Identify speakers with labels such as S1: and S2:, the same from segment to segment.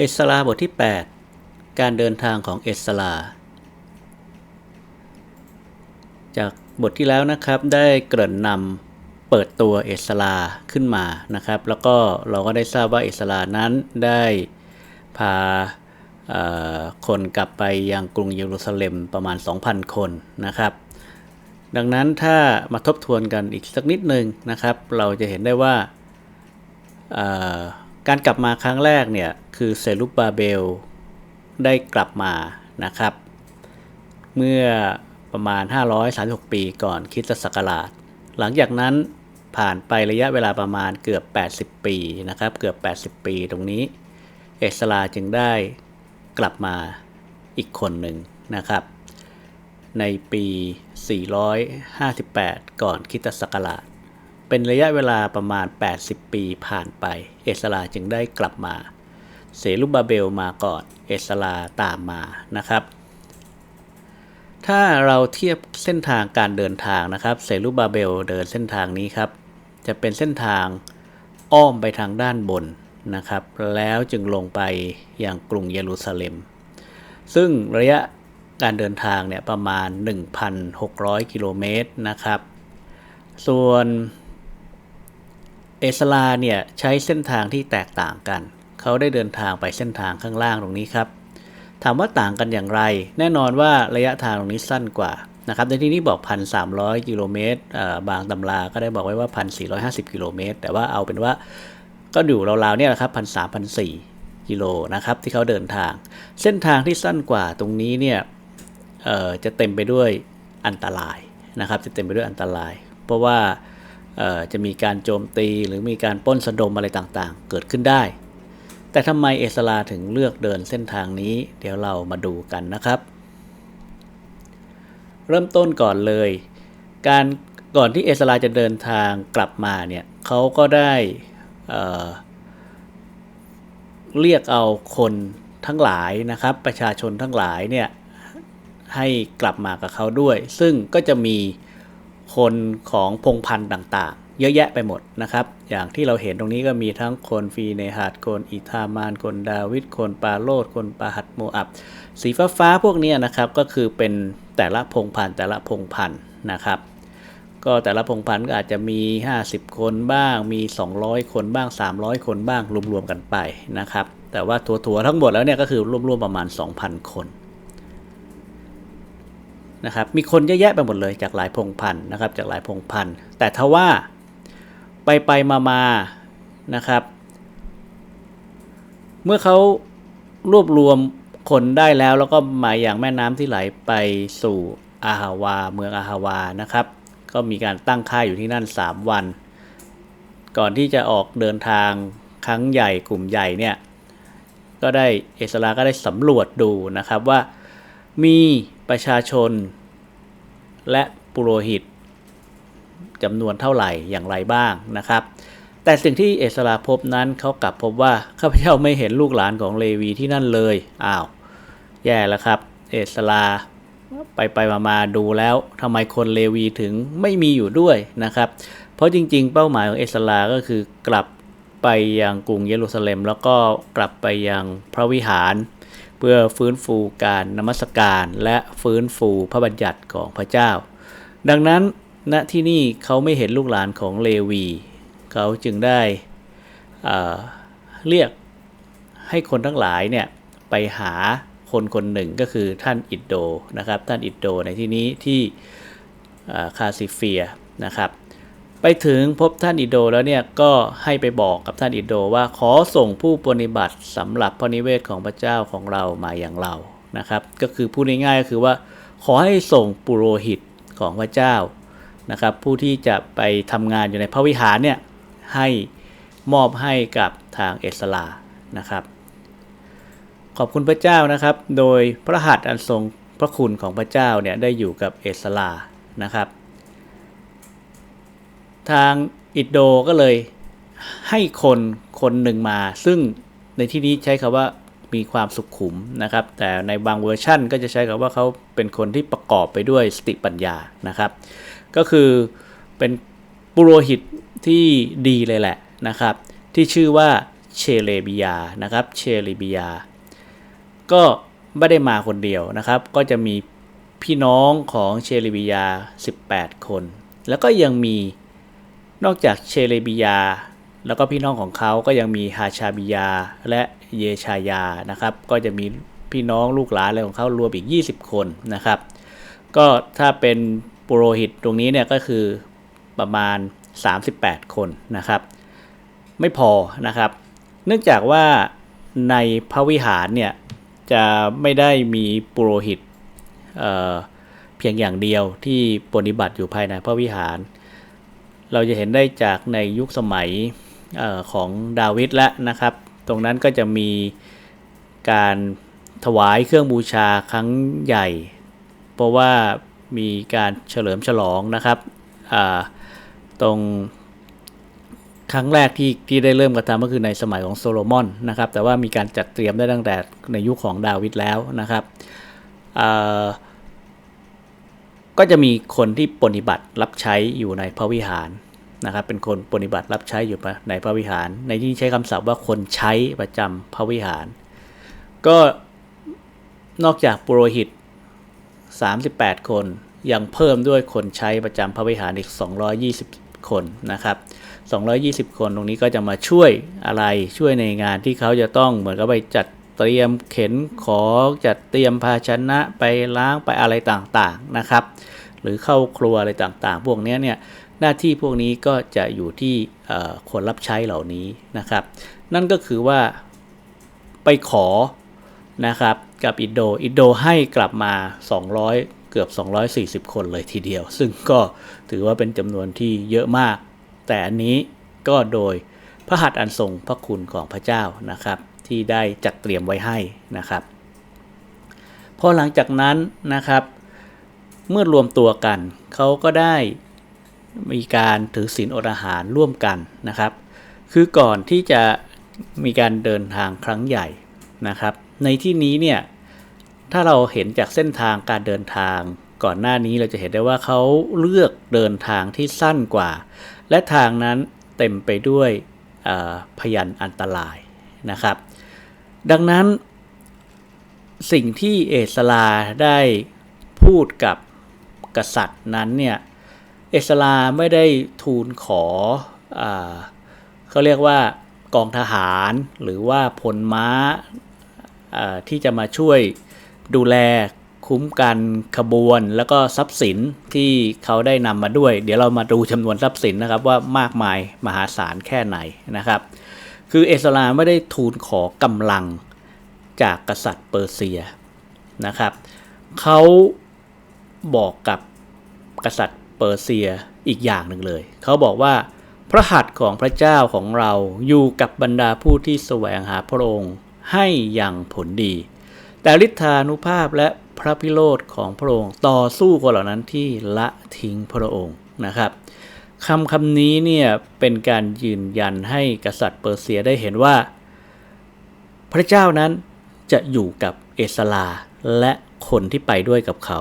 S1: เอสลาบทที่ 8 การเดินทางของเอสลา จากบทที่แล้วนะครับได้เกริ่นนำเปิดตัวเอสลาขึ้นมานะครับ แล้วก็เราก็ได้ทราบว่าเอสลานั้นได้พาคนกลับไปยังกรุงเยรูซาเล็มประมาณ 2,000 คนนะครับ ดังนั้นถ้ามาทบทวนกันอีกสักนิดหนึ่งนะครับ เราจะเห็นได้ว่า การกลับมาครั้งแรกเนี่ยคือเซรุบาเบลได้กลับมานะครับ เมื่อประมาณ 536 ปีก่อนคริสตศักราช หลังจากนั้นผ่านไประยะเวลาประมาณเกือบ 80 ปีนะครับเกือบ 80 ปีตรงนี้ เอสลาจึงได้กลับมาอีกคนหนึ่งนะครับ ในปี 458 ก่อนคริสตศักราช เป็นระยะเวลาประมาณ 80 ปีผ่านไป เอสลาจึงได้กลับมา เซรุบาเบลมาก่อน เอสลาตามมานะครับ ถ้าเราเทียบเส้นทางการเดินทางนะครับ เซรุบาเบลเดินเส้นทางนี้ครับ จะเป็นเส้นทางอ้อมไปทางด้านบนนะครับ แล้วจึงลงไปยังกรุงเยรูซาเล็ม ซึ่งระยะการเดินทางเนี่ยประมาณ 1,600 กิโลเมตรนะครับ ส่วน เอสลาเนี่ยใช้เส้นทางที่แตกต่างกัน เขาได้เดินทางไปเส้นทางข้างล่างตรงนี้ครับ ถามว่าต่างกันอย่างไร แน่นอนว่าระยะทางตรงนี้สั้นกว่านะครับ ในที่นี้บอก 1,300 กิโลเมตร บางตำราก็ได้บอกไว้ว่า 1,450 กิโลเมตร แต่ว่าเอาเป็นว่าก็อยู่ราวๆเนี่ยแหละครับ1,300 1,400กิโลนะครับที่เขาเดินทาง เส้นทางที่สั้นกว่าตรงนี้เนี่ยจะเต็มไปด้วยอันตรายนะครับ จะเต็มไปด้วยอันตราย เพราะว่า จะมีการโจมตีหรือมีการป้นสะดมอะไรต่างๆ เกิดขึ้นได้ แต่ทำไมเอสลาถึงเลือกเดินเส้นทางนี้ เดี๋ยวเรามาดูกันนะครับ เริ่มต้นก่อนเลย การก่อนที่เอสลาจะเดินทางกลับมาเนี่ยเขาก็ได้เเรียกเอาคนทั้งหลายนะครับ ประชาชนทั้งหลายเนี่ยให้กลับมากับเขาด้วย ซึ่งก็จะมี คนของพงพันธ์ต่างๆ เยอะแยะไปหมดนะครับ อย่างที่เราเห็นตรงนี้ก็มีทั้งคนฟีเนหัดคนอิทามาน คนดาวิด คนปาโลด คนปาหัดโมอับ สีฟ้าฟ้าพวกนี้นะครับ ก็คือเป็นแต่ละพงพันธ์แต่ละพงพันธ์นะครับ ก็แต่ละพงพันธ์ก็อาจจะมี 50 คนบ้าง มี 200 คนบ้าง 300 คนบ้างรวมๆกันไปนะครับ แต่ว่าถัวๆทั้งหมดแล้วเนี่ยก็คือรวมๆประมาณ 2,000 คน นะครับมีคนเยอะแยะไปหมดเลยจากหลายพงพันธุ์นะครับจากหลายพงพันธุ์ แต่ทว่าไปไปมามานะครับ เมื่อเขารวบรวมคนได้แล้วแล้วก็มาอย่างแม่น้ำที่ไหลไปสู่อาฮาวาเมืองอาฮาวานะครับ ก็มีการตั้งค่ายอยู่ที่นั่น 3 วัน ก่อนที่จะออกเดินทางครั้งใหญ่กลุ่มใหญ่เนี่ยก็ได้เอสราก็ได้สำรวจดูนะครับว่ามี ประชาชน และปุโรหิตจำนวนเท่าไหร่อย่างไรบ้างนะครับ แต่สิ่งที่เอสราพบนั้นเขากลับพบว่าข้าพเจ้าไม่เห็นลูกหลานของเลวีที่นั่นเลยอ้าวแย่แล้วครับ เอสราไปไปมามาดูแล้วทำไมคนเลวีถึงไม่มีอยู่ด้วยนะครับ เพราะจริงๆ เป้าหมายของเอสราก็คือกลับไปยังกรุงเยรูซาเล็ม แล้วก็กลับไปยังพระวิหาร เพื่อฟื้นฟูการนมัสการและฟื้นฟูพระบัญญัติของพระเจ้า ดังนั้นณที่นี่เขาไม่เห็นลูกหลานของเลวี เขาจึงได้เเรียกให้คนทั้งหลายเนี่ยไปหาคนคนหนึ่งก็คือท่านอิดโดนะครับ ท่านอิดโดในที่นี้ที่คาซิเฟียนะครับ ไปถึงพบท่านอิโดแล้วเนี่ยก็ให้ไปบอกกับท่านอิโดว่าขอส่งผู้ปฏิบัติสำหรับพระนิเวศของพระเจ้าของเรามาอย่างเรานะครับ ก็คือพูดง่ายๆก็คือว่า ขอให้ส่งปุโรหิตของพระเจ้านะครับ ผู้ที่จะไปทำงานอยู่ในพระวิหารเนี่ยให้มอบให้กับทางเอสลานะครับ ขอบคุณพระเจ้านะครับ โดยพระหัตถ์อันทรงพระคุณของพระเจ้าเนี่ยได้อยู่กับเอสลานะครับ ทางอิดโดก็เลยให้คนคนหนึ่งมา ซึ่งในที่นี้ใช้คำว่ามีความสุขุมนะครับ แต่ในบางเวอร์ชั่นก็จะใช้คำว่าเขาเป็นคนที่ประกอบไปด้วยสติปัญญานะครับ ก็คือเป็นปุโรหิตที่ดีเลยแหละนะครับ ที่ชื่อว่าเชเลบิยานะครับเชเลบิยา ก็ไม่ได้มาคนเดียวนะครับ ก็จะมีพี่น้องของเชเลบิยา 18 คน แล้วก็ยังมี นอกจากเชเลบิยา แล้วก็พี่น้องของเขาก็ยังมีฮาชาบิยาและเยชายานะครับ ก็จะมีพี่น้องลูกหลานอะไรของเขารวมอีก 20 คนนะครับ ก็ถ้าเป็นปุโรหิตตรงนี้เนี่ยก็คือประมาณ 38 คนนะครับ ไม่พอนะครับ เนื่องจากว่าในพระวิหารเนี่ยจะไม่ได้มีปุโรหิตเเพียงอย่างเดียวที่ปฏิบัติอยู่ภายในพระวิหาร เราจะเห็นได้จากในยุคสมัยออของดาวิดแล้วนะครับ ตรงนั้นก็จะมีการถวายเครื่องบูชาครั้งใหญ่ เพราะว่ามีการเฉลิมฉลองนะครับตรงครั้งแรกที่ที่ได้เริ่มกระทำก็คือในสมัยของโซโลมอนนะครับแต่ว่ามีการจัดเตรียมได้ตั้งแต่ในยุคของดาวิดแล้วนะครับ ก็จะมีคนที่ปฏิบัติรับใช้อยู่ในพระวิหารนะครับ เป็นคนปฏิบัติรับใช้อยู่ในพระวิหาร ในที่ใช้คำศัพท์ว่าคนใช้ประจำพระวิหาร ก็นอกจากปุโรหิต 38 คน ยังเพิ่มด้วยคนใช้ประจำพระวิหารอีก 220 คนนะครับ 220 คนตรงนี้ก็จะมาช่วยอะไรช่วยในงานที่เขาจะต้องเหมือนกับไปจัด เตรียมเข็นของจัดเตรียมภาชนะไปล้างไปอะไรต่างๆนะครับ หรือเข้าครัวอะไรต่างๆ พวกนี้เนี่ยหน้าที่พวกนี้ก็จะอยู่ที่คนรับใช้เหล่านี้นะครับ นั่นก็คือว่าไปขอนะครับกับอินโดอินโดให้กลับมา 200 เกือบ 240 คนเลยทีเดียว ซึ่งก็ถือว่าเป็นจำนวนที่เยอะมาก แต่อันนี้ก็โดยพระหัตถ์อันทรงพระคุณของพระเจ้านะครับ ที่ได้จัดเตรียมไว้ให้นะครับพอหลังจากนั้นนะครับเมื่อรวมตัวกันเขาก็ได้มีการถือศีลอดอาหารร่วมกันนะครับ คือก่อนที่จะมีการเดินทางครั้งใหญ่นะครับ ในที่นี้เนี่ยถ้าเราเห็นจากเส้นทางการเดินทางก่อนหน้านี้เราจะเห็นได้ว่าเขาเลือกเดินทางที่สั้นกว่า และทางนั้นเต็มไปด้วยพยันอันตรายนะครับ ดังนั้น สิ่งที่เอสลาได้พูดกับกษัตริย์นั้นเนี่ยเอสลาไม่ได้ทูลขออเขาเรียกว่ากองทหารหรือว่าพลม้าที่จะมาช่วยดูแลคุ้มกันขบวน แล้วก็ทรัพย์สินที่เขาได้นำมาด้วย เดี๋ยวเรามาดูจำนวนทรัพย์สินนะครับว่ามากมายมหาศาลแค่ไหนนะครับ คือเอสลาไม่ได้ทูลขอกำลังจากกษัตริย์เปอร์เซียนะครับเขาบอกกับกษัตริย์เปอร์เซียอีกอย่างหนึ่งเลย เขาบอกว่าพระหัตถ์ของพระเจ้าของเราอยู่กับบรรดาผู้ที่แสวงหาพระองค์ให้อย่างผลดี แต่ฤทธานุภาพและพระพิโรธของพระองค์ต่อสู้คนเหล่านั้นที่ละทิ้งพระองค์นะครับ คำคำนี้เนี่ยเป็นการยืนยันให้กษัตริย์เปอร์เซียได้เห็นว่า พระเจ้านั้นจะอยู่กับเอสลาและคนที่ไปด้วยกับเขา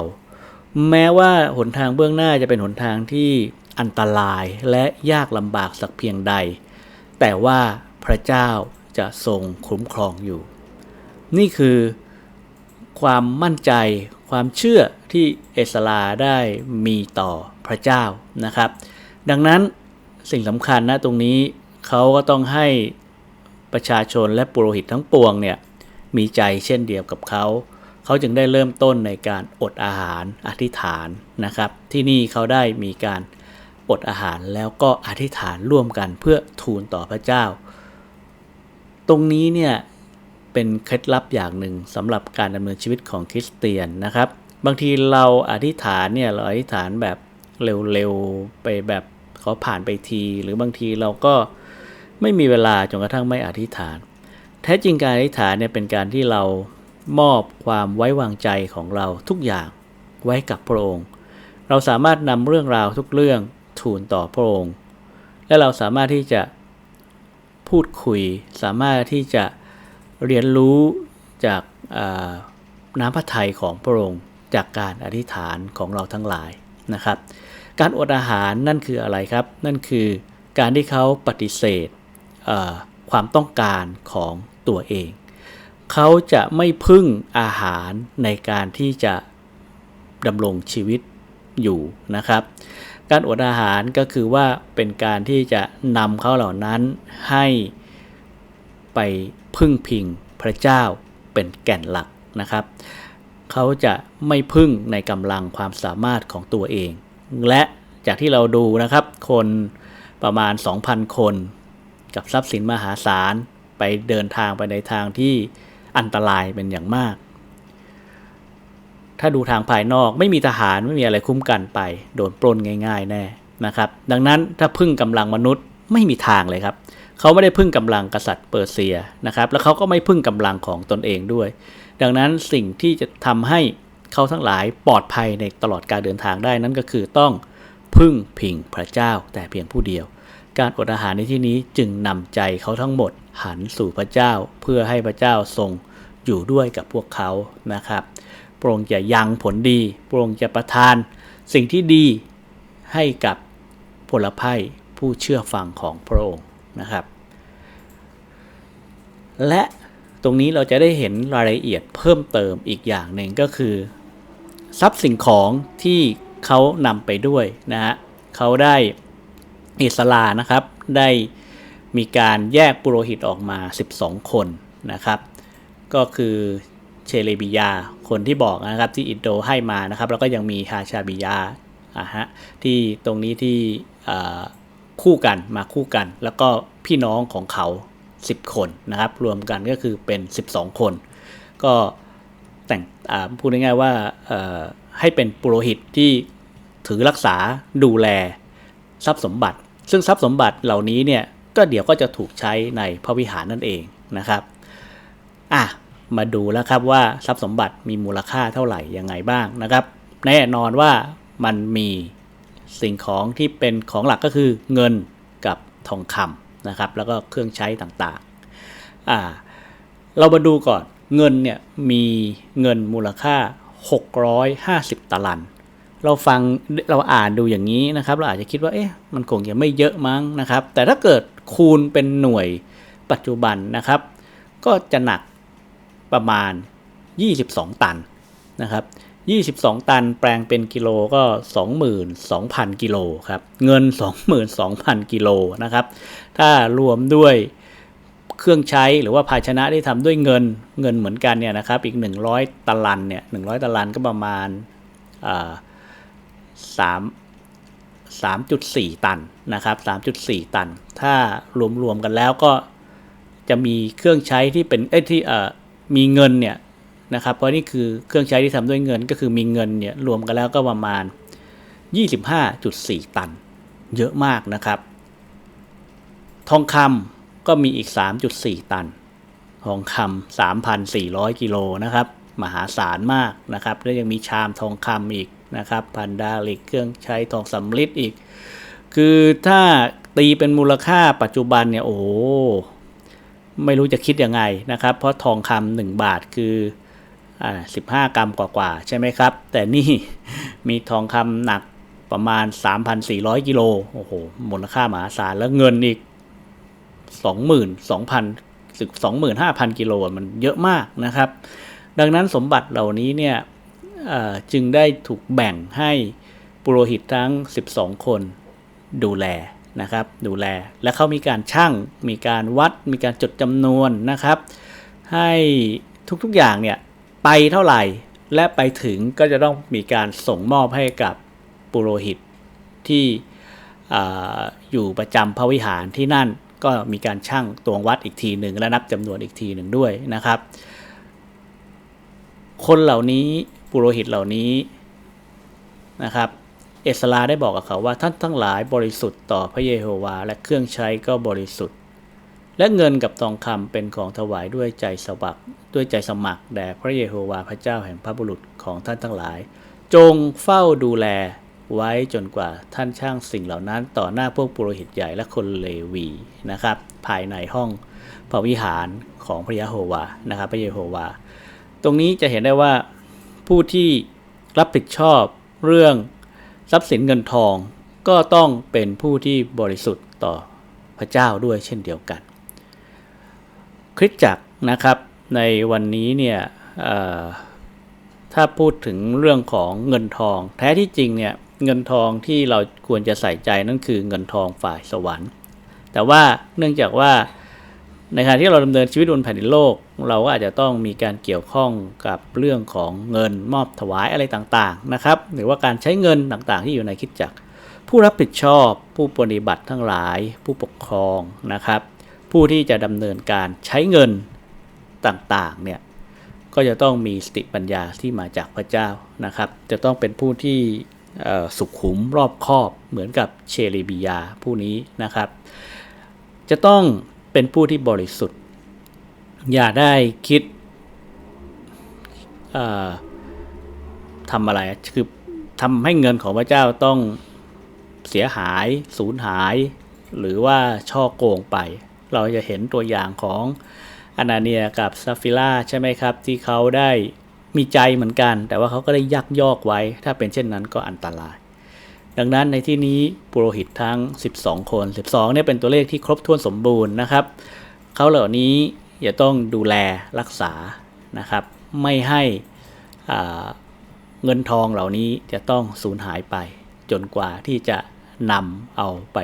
S1: แม้ว่าหนทางเบื้องหน้าจะเป็นหนทางที่อันตรายและยากลำบากสักเพียงใด แต่ว่าพระเจ้าจะทรงคุ้มครองอยู่ นี่คือความมั่นใจความเชื่อที่เอสลาได้มีต่อพระเจ้านะครับ ดังนั้นสิ่งสำคัญนะตรงนี้เขาก็ต้องให้ประชาชนและปุโรหิตทั้งปวงเนี่ยมีใจเช่นเดียวกับเขา เขาจึงได้เริ่มต้นในการอดอาหารอธิษฐานนะครับ ที่นี่เขาได้มีการอดอาหารแล้วก็อธิษฐานร่วมกันเพื่อทูลต่อพระเจ้า ตรงนี้เนี่ยเป็นเคล็ดลับอย่างหนึ่งสำหรับการดำเนินชีวิตของคริสเตียนนะครับ บางทีเราอธิษฐานเนี่ยเราอธิษฐานแบบ เร็วๆไปแบบเขาผ่านไปที หรือบางทีเราก็ไม่มีเวลาจนกระทั่งไม่อธิษฐาน แท้จริงการอธิษฐานเนี่ยเป็นการที่เรามอบความไว้วางใจของเราทุกอย่างไว้กับพระองค์ เราสามารถนำเรื่องราวทุกเรื่องทูลต่อพระองค์ และเราสามารถที่จะพูดคุย สามารถที่จะเรียนรู้จากน้ำพระทัยของพระองค์จากการอธิษฐานของเราทั้งหลายนะครับ การอดอาหารนั่นคืออะไรครับ นั่นคือการที่เขาปฏิเสธความต้องการของตัวเอง เขาจะไม่พึ่งอาหารในการที่จะดำรงชีวิตอยู่นะครับ การอดอาหารก็คือว่าเป็นการที่จะนำเขาเหล่านั้นให้ไปพึ่งพิงพระเจ้าเป็นแก่นหลักนะครับ เขาจะไม่พึ่งในกำลังความสามารถของตัวเอง และจากที่เราดูนะครับ คนประมาณ 2,000 คน กับทรัพย์สินมหาศาลไปเดินทางไปในทางที่อันตรายเป็นอย่างมาก ถ้าดูทางภายนอกไม่มีทหารไม่มีอะไรคุ้มกันไป โดนปล้นง่าย ๆ แน่นะครับ ดังนั้นถ้าพึ่งกำลังมนุษย์ไม่มีทางเลยครับเขาไม่ได้พึ่งกำลังกษัตริย์เปอร์เซียนะครับ แล้วเขาก็ไม่พึ่งกำลังของตนเองด้วย ดังนั้นสิ่งที่จะทำให้ เขาทั้งหลายปลอดภัยในตลอดการเดินทางได้นั้นก็คือต้องพึ่งพิงพระเจ้าแต่เพียงผู้เดียว การอดอาหารในที่นี้จึงนำใจเขาทั้งหมดหันสู่พระเจ้าเพื่อให้พระเจ้าทรงอยู่ด้วยกับพวกเขานะครับพระองค์จะยังผลดีพระองค์จะประทาน สิ่งที่ดีให้กับพลภัยผู้เชื่อฟังของพระองค์นะครับ และตรงนี้เราจะได้เห็นรายละเอียดเพิ่มเติมอีกอย่างหนึ่งก็คือ ทรัพย์สิ่งของที่เขานำไปด้วยนะฮะเขาได้อิสลานะครับ ได้มีการแยกปุโรหิตออกมา 12 คนนะครับ ก็คือเชเลบิยาคนที่บอกนะครับที่อินโดให้มานะครับ แล้วก็ยังมีฮาชาบิยาอะฮะที่ตรงนี้ที่คู่กันมาคู่กัน แล้วก็พี่น้องของเขา 10 คนนะครับ รวมกันก็คือเป็น 12 คน ก็ แต่งพูดง่ายๆว่าให้เป็นปุโรหิตที่ถือรักษาดูแลทรัพย์สมบัติ ซึ่งทรัพย์สมบัติเหล่านี้เนี่ยก็เดี๋ยวก็จะถูกใช้ในพระวิหารนั่นเองนะครับอะมาดูแล้วครับว่าทรัพย์สมบัติมีมูลค่าเท่าไหร่ยังไงบ้างนะครับ แน่นอนว่ามันมีสิ่งของที่เป็นของหลักก็คือเงินกับทองคำนะครับ แล้วก็เครื่องใช้ต่างๆอ่าเรามาดูก่อน เงินเนี่ยมีเงินมูลค่า 650 ตาลันเราฟังเราอ่านดูอย่างนี้นะครับ เราอาจจะคิดว่าเอ๊ะมันคงจะไม่เยอะมั้งนะครับ แต่ถ้าเกิดคูณเป็นหน่วยปัจจุบันนะครับ ก็จะหนักประมาณ 22 ตันนะครับ22 ตันแปลงเป็นกิโลก็ 22,000 กิโลครับ เงิน 22,000 กิโลนะครับ ถ้ารวมด้วย เครื่องใช้หรือว่าภาชนะที่ทำด้วยเงินเงินเหมือนกันเนี่ยนะครับอีก 100ตลันเนี่ย100ตลันก็ประมาณอ่าสาม3.4ตันนะครับ3.4ตัน ถ้ารวมๆกันแล้วก็จะมีเครื่องใช้ที่เป็นเอ้ที่เอ่อมีเงินเนี่ยนะครับเพราะนี่คือเครื่องใช้ที่ทำด้วยเงินก็คือมีเงินเนี่ยรวมกันแล้วก็ประมาณ 25.4 ตัน เยอะมากนะครับ ทองคำ ก็มีอีก 3.4 ตัน ทองคำ3,400 กิโลนะครับ มหาศาลมากนะครับ แล้วยังมีชามทองคำอีกนะครับ พันดาลิกเครื่องใช้ทองสำริดอีก คือถ้าตีเป็นมูลค่าปัจจุบันเนี่ย โอ้โหไม่รู้จะคิดยังไงนะครับ เพราะทองคำหนึ่งบาทคืออ่า15กรัมกว่าๆ ใช่ไหมครับ แต่นี่มีทองคำหนักประมาณ 3,400 กิโล โอ้โห มูลค่ามหาศาลแล้วเงินอีก 22,000สึก25,000 กิโลมันเยอะมากนะครับ ดังนั้นสมบัติเหล่านี้เนี่ยจึงได้ถูกแบ่งให้ปุโรหิตทั้ง 12 คนดูแลนะครับ ดูแลและเขามีการชั่ง มีการวัด มีการจดจำนวนนะครับ ให้ทุกๆอย่างเนี่ยไปเท่าไหร่และไปถึงก็จะต้องมีการส่งมอบให้กับปุโรหิตที่ออยู่ประจำพระวิหารที่นั่น ก็มีการชั่งตวงวัดอีกทีหนึ่งและนับจำนวนอีกทีหนึ่งด้วยนะครับ คนเหล่านี้ปุโรหิตเหล่านี้นะครับเอสลาได้บอกกับเขาว่าท่านทั้งหลายบริสุทธิ์ต่อพระเยโฮวา และเครื่องใช้ก็บริสุทธิ์ และเงินกับทองคำเป็นของถวายด้วยใจสมัครด้วยใจสมัครแด่พระเยโฮวาพระเจ้าแห่งพระบุรุษของท่านทั้งหลาย จงเฝ้าดูแล ไว้จนกว่าท่านช่างสิ่งเหล่านั้น ต่อหน้าพวกปุโรหิตใหญ่และคนเลวีนะครับ ภายในห้องพระวิหารของพระยะโฮวานะครับพระเยโฮวา ตรงนี้จะเห็นได้ว่าผู้ที่รับผิดชอบเรื่องทรัพย์สินเงินทอง ก็ต้องเป็นผู้ที่บริสุทธิ์ต่อพระเจ้าด้วยเช่นเดียวกัน คริสตจักรนะครับในวันนี้เนี่ยถ้าพูดถึงเรื่องของเงินทอง แท้ที่จริงเนี่ย เงินทองที่เราควรจะใส่ใจนั่นคือเงินทองฝ่ายสวรรค์ แต่ว่าเนื่องจากว่าในขณะที่เราดำเนินชีวิตบนแผ่นดินโลก เราก็อาจจะต้องมีการเกี่ยวข้องกับเรื่องของเงินมอบถวายอะไรต่างๆนะครับ หรือว่าการใช้เงินต่างๆ ที่อยู่ในคิดจักร ผู้รับผิดชอบผู้ปฏิบัติทั้งหลาย ผู้ปกครองนะครับ ผู้ที่จะดำเนินการใช้เงินต่างๆเนี่ยก็จะต้องมีสติปัญญาที่มาจากพระเจ้านะครับ จะต้องเป็นผู้ที่ สุขุมรอบคอบเหมือนกับเชลีบิยาผู้นี้นะครับ จะต้องเป็นผู้ที่บริสุทธิ์ อย่าได้คิดทำอะไรคือทำให้เงินของพระเจ้าต้องเสียหายสูญหาย หรือว่าช่อโกงไป เราจะเห็นตัวอย่างของอนาเนียกับซาฟิล่าใช่ไหมครับ ที่เขาได้ มีใจเหมือนกัน แต่ว่าเขาก็ได้ยักยอกไว้ ถ้าเป็นเช่นนั้นก็อันตราย ดังนั้นในที่นี้ปุโรหิตทั้ง 12 คน 12เนี่ยเป็นตัวเลขที่ครบถ้วนสมบูรณ์นะครับ เขาเหล่านี้จะต้องดูแลรักษานะครับ ไม่ให้เงินทองเหล่านี้จะต้องสูญหายไป จนกว่าที่จะนำเอาไป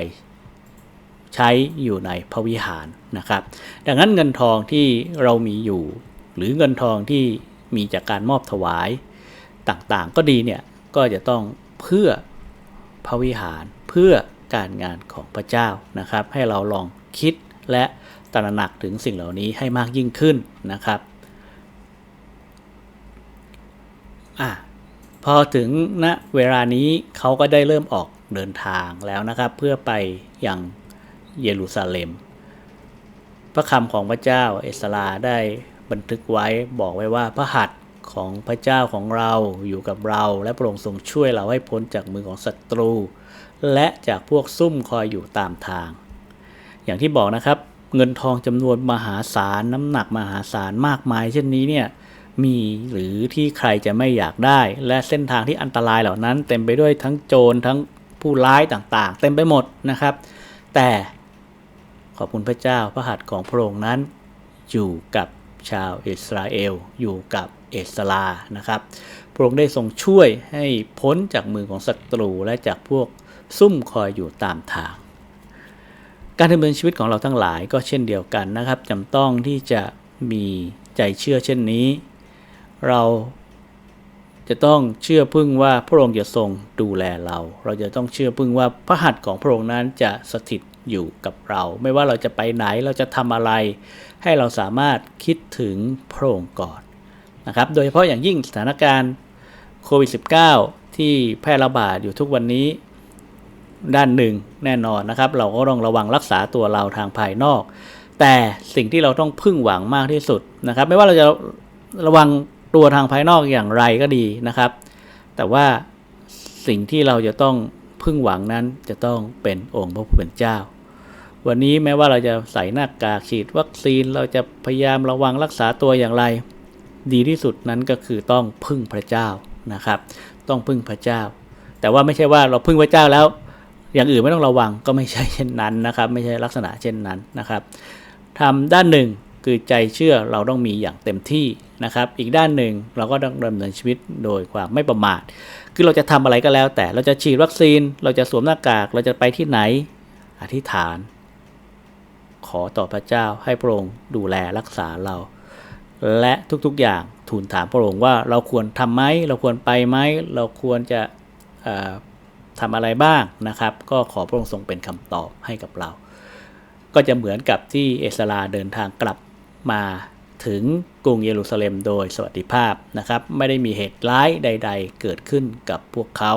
S1: ใช้อยู่ในพระวิหารนะครับ ดังนั้นเงินทองที่เรามีอยู่ หรือเงินทองที่ มีจากการมอบถวายต่างๆ ก็ดีเนี่ยก็จะต้องเพื่อพระวิหารเพื่อการงานของพระเจ้านะครับ ให้เราลองคิดและตระหนักถึงสิ่งเหล่านี้ให้มากยิ่งขึ้นนะครับอะพอถึงณเวลานี้เขาก็ได้เริ่มออกเดินทางแล้วนะครับ เพื่อไปยังเยรูซาเล็ม พระคำของพระเจ้าเอสราได้ บันทึกไว้บอกไว้ว่าพระหัตถ์ของพระเจ้าของเราอยู่กับเรา และพระองค์ทรงช่วยเราให้พ้นจากมือของศัตรู และจากพวกซุ่มคอยอยู่ตามทาง อย่างที่บอกนะครับ เงินทองจำนวนมหาศาลน้ำหนักมหาศาลมากมาย เช่นนี้เนี่ยมีหรือที่ใครจะไม่อยากได้ และเส้นทางที่อันตรายเหล่านั้น เต็มไปด้วยทั้งโจรทั้งผู้ร้ายต่างๆ เต็มไปหมดนะครับ แต่ขอบคุณพระเจ้าพระหัตถ์ของพระองค์นั้นอยู่กับ ชาวอิสราเอลอยู่กับเอสลานะครับ พระองค์ได้ทรงช่วยให้พ้นจากมือของศัตรูและจากพวกซุ่มคอยอยู่ตามทาง การดำเนินชีวิตของเราทั้งหลายก็เช่นเดียวกันนะครับจำต้องที่จะมีใจเชื่อเช่นนี้ เรา จะต้องเชื่อพึ่งว่าพระองค์จะทรงดูแลเรา เราจะต้องเชื่อพึ่งว่าพระหัตถ์ของพระองค์นั้นจะสถิตอยู่กับเรา ไม่ว่าเราจะไปไหนเราจะทำอะไร ให้เราสามารถคิดถึงพระองค์ก่อนนะครับ โดยเฉพาะอย่างยิ่งสถานการณ์โควิด -19 ที่แพร่ระบาดอยู่ทุกวันนี้ด้านหนึ่งแน่นอนนะครับ เราก็ต้องระวังรักษาตัวเราทางภายนอก แต่สิ่งที่เราต้องพึ่งหวังมากที่สุดนะครับ ไม่ว่าเราจะระวัง ตัวทางภายนอกอย่างไรก็ดีนะครับ แต่ว่าสิ่งที่เราจะต้องพึ่งหวังนั้นจะต้องเป็นองค์พระผู้เป็นเจ้า วันนี้แม้ว่าเราจะใส่หน้ากากฉีดวัคซีนเราจะพยายามระวังรักษาตัวอย่างไร ดีที่สุดนั้นก็คือต้องพึ่งพระเจ้านะครับ ต้องพึ่งพระเจ้า แต่ว่าไม่ใช่ว่าเราพึ่งพระเจ้าแล้ว อย่างอื่นไม่ต้องระวังก็ไม่ใช่เช่นนั้นนะครับ ไม่ใช่ลักษณะเช่นนั้นนะครับทำด้านหนึ่ง คือใจเชื่อเราต้องมีอย่างเต็มที่นะครับ อีกด้านหนึ่งเราก็ต้องดำเนินชีวิตโดยความไม่ประมาท คือเราจะทำอะไรก็แล้ว แต่เราจะฉีดวัคซีน เราจะสวมหน้ากาก เราจะไปที่ไหน อธิษฐาน ขอต่อพระเจ้าให้พระองค์ดูแลรักษาเรา และทุกๆอย่างทูลถามพระองค์ว่าเราควรทำไหม เราควรไปไหม เราควรจะทำอะไรบ้างนะครับ ก็ขอพระองค์ทรงเป็นคำตอบให้กับเรา ก็จะเหมือนกับที่เอสราเดินทางกลับ มาถึงกรุงเยรูซาเล็มโดยสวัสดิภาพนะครับ ไม่ได้มีเหตุร้ายใด ๆ เกิดขึ้นกับพวกเขา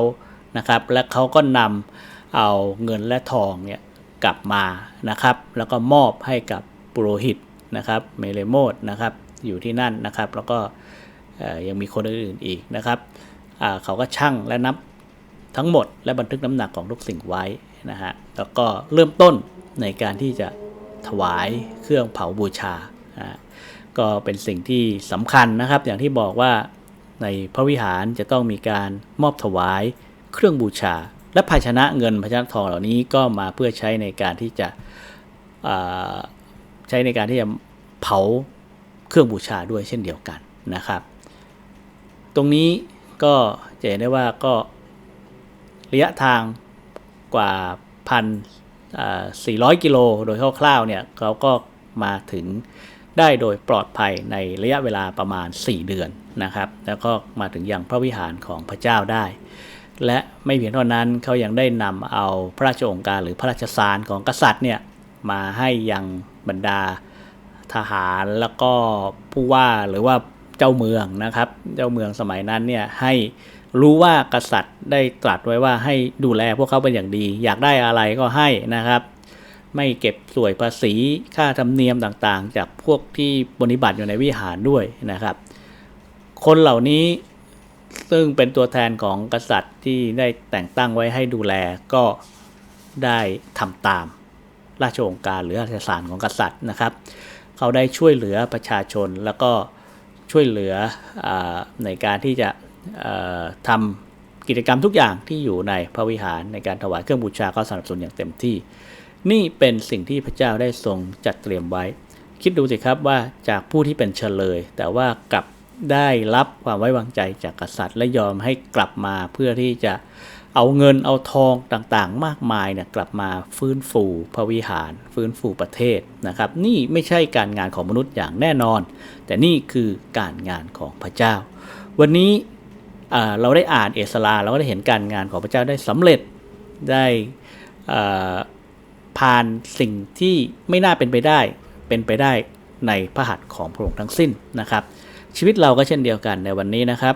S1: นะครับ และเขาก็นำเอาเงินและทองเนี่ยกลับมานะครับ แล้วก็มอบให้กับปุโรหิตนะครับเมเลโมดนะครับอยู่ที่นั่นนะครับ แล้วก็ยังมีคนอื่นๆอีกนะครับเขาก็ชั่งและนับทั้งหมดและบันทึกน้ำหนักของทุกสิ่งไว้นะฮะแล้วก็เริ่มต้นในการที่จะถวายเครื่องเผาบูชา ก็เป็นสิ่งที่สำคัญนะครับ อย่างที่บอกว่าในพระวิหารจะต้องมีการมอบถวายเครื่องบูชา และภาชนะเงินภาชนะทองเหล่านี้ก็มาเพื่อใช้ในการที่จะใช้ในการที่จะเผาเครื่องบูชาด้วยเช่นเดียวกันนะครับ ตรงนี้ก็จะเห็นได้ว่าก็ระยะทางกว่าพันสี่ร้อยกิโลโดยคร่าวๆเนี่ยเขาก็มาถึง ได้โดยปลอดภัยในระยะเวลาประมาณ 4 เดือนนะครับ แล้วก็มาถึงยังพระวิหารของพระเจ้าได้ และไม่เพียงเท่านั้นเขายังได้นำเอาพระราชองค์การหรือพระราชสารของกษัตริย์เนี่ยมาให้ยังบรรดาทหารแล้วก็ผู้ว่าหรือว่าเจ้าเมืองนะครับ เจ้าเมืองสมัยนั้นเนี่ยให้รู้ว่ากษัตริย์ได้ตรัสไว้ว่าให้ดูแลพวกเขาเป็นอย่างดี อยากได้อะไรก็ให้นะครับ ไม่เก็บสวยภาษีค่าธรรมเนียมต่างๆ จากพวกที่ปฏิบัติอยู่ในวิหารด้วยนะครับ คนเหล่านี้ซึ่งเป็นตัวแทนของกษัตริย์ที่ได้แต่งตั้งไว้ให้ดูแลก็ได้ทำตามราชโองการหรือราชสารของกษัตริย์นะครับ เขาได้ช่วยเหลือประชาชนแล้วก็ช่วยเหลืออในการที่จะทำกิจกรรมทุกอย่างที่อยู่ในพระวิหารในการถวายเครื่องบูชาก็สนับสนุนอย่างเต็มที่ นี่เป็นสิ่งที่พระเจ้าได้ทรงจัดเตรียมไว้ คิดดูสิครับว่าจากผู้ที่เป็นเฉลย แต่ว่ากลับได้รับความไว้วางใจจากกษัตริย์ และยอมให้กลับมาเพื่อที่จะเอาเงินเอาทองต่างๆ มากมายเนี่ยกลับมาฟื้นฟูพระวิหาร ฟื้นฟูประเทศนะครับ นี่ไม่ใช่การงานของมนุษย์อย่างแน่นอน แต่นี่คือการงานของพระเจ้า วันนี้เราได้อ่านเอสราเราก็ได้เห็นการงานของพระเจ้าได้สำเร็จได้อ่า ผ่านสิ่งที่ไม่น่าเป็นไปได้ เป็นไปได้ในพระหัตถ์ของพระองค์ทั้งสิ้นนะครับ ชีวิตเราก็เช่นเดียวกันในวันนี้นะครับ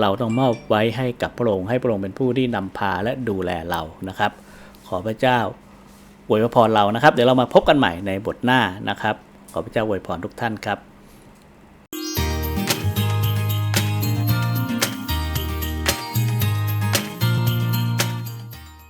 S1: เราต้องมอบไว้ให้กับพระองค์ให้พระองค์เป็นผู้ที่นำพาและดูแลเรานะครับ ขอพระเจ้าอวยพรเรานะครับ เดี๋ยวเรามาพบกันใหม่ในบทหน้านะครับ ขอพระเจ้าอวยพรทุกท่านครับ